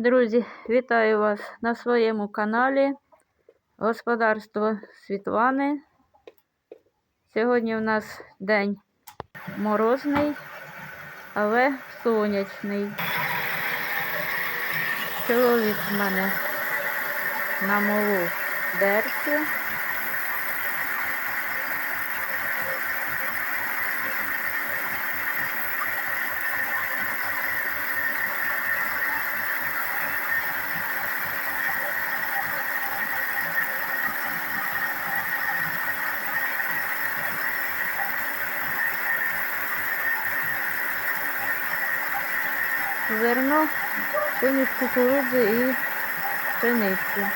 Друзі, вітаю вас на своєму каналі Господарство Світлани. Сьогодні у нас день морозний, але сонячний. Чоловік в мене на молу дерці. Зерно поміж кукурудзи і пшениці.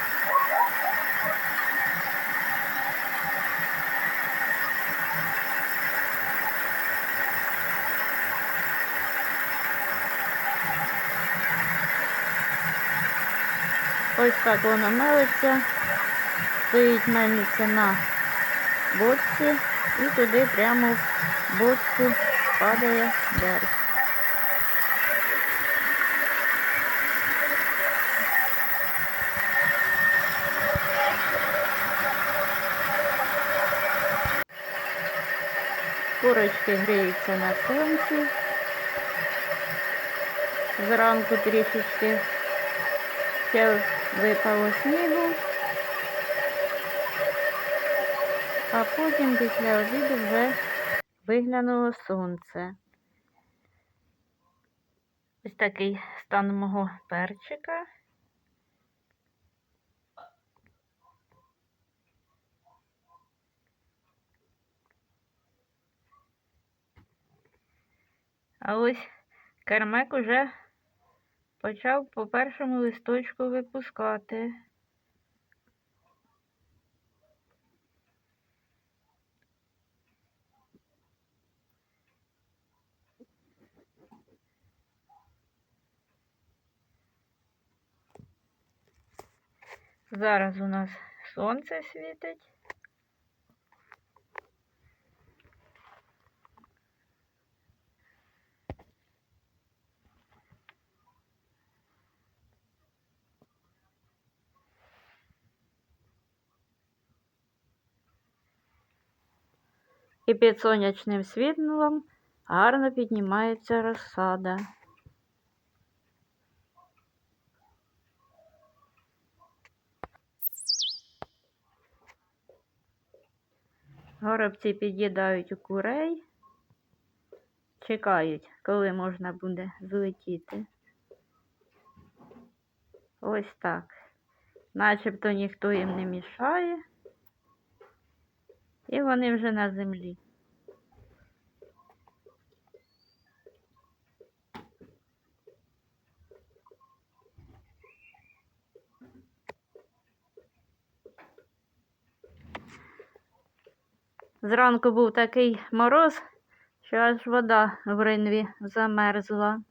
Ось так воно мелиться, стоїть мельниця на бочці і туди прямо в бочку падає дерг. Курочки гріються на сонці. Зранку трішечки ще випало снігу, а потім після обіду вже виглянуло сонце. Ось такий стан мого перчика. А ось кермек уже почав по першому листочку випускати. Зараз у нас сонце світить. І під сонячним світлом гарно піднімається розсада. Горобці під'їдають у курей, чекають, коли можна буде злетіти. Ось так. Начебто ніхто їм не мішає. І вони вже на землі. Зранку був такий мороз, що аж вода в ринві замерзла.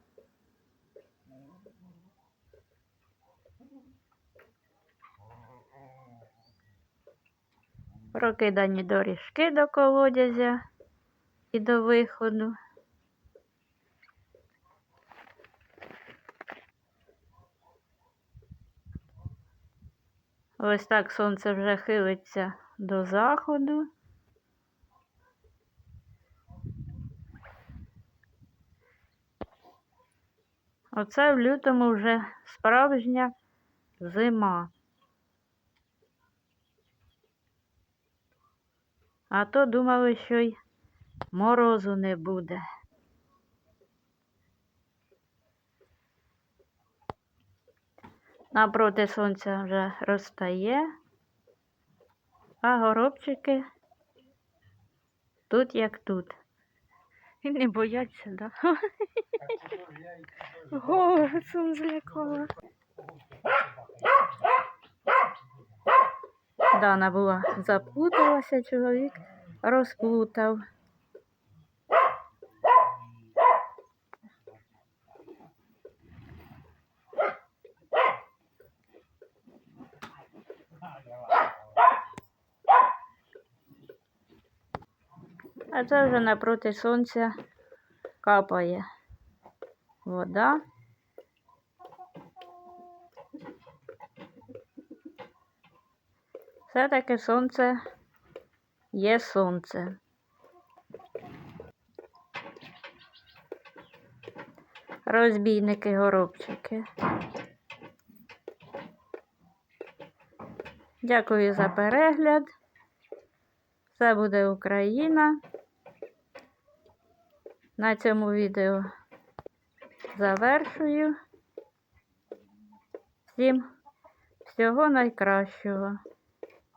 Прокидані доріжки до колодязя і до виходу. Ось так сонце вже хилиться до заходу. Оце в лютому вже справжня зима. А то думали, що й морозу не буде. Напроти сонця вже розтає, а горобчики тут як тут. І не бояться, да? Голосом злякала. Дана була заплуталася, чоловік розплутав. А це вже напроти сонця капає вода. Все-таки сонце є сонце. Розбійники горобчики. Дякую за перегляд. Це буде Україна. На цьому відео завершую. Всім всього найкращого.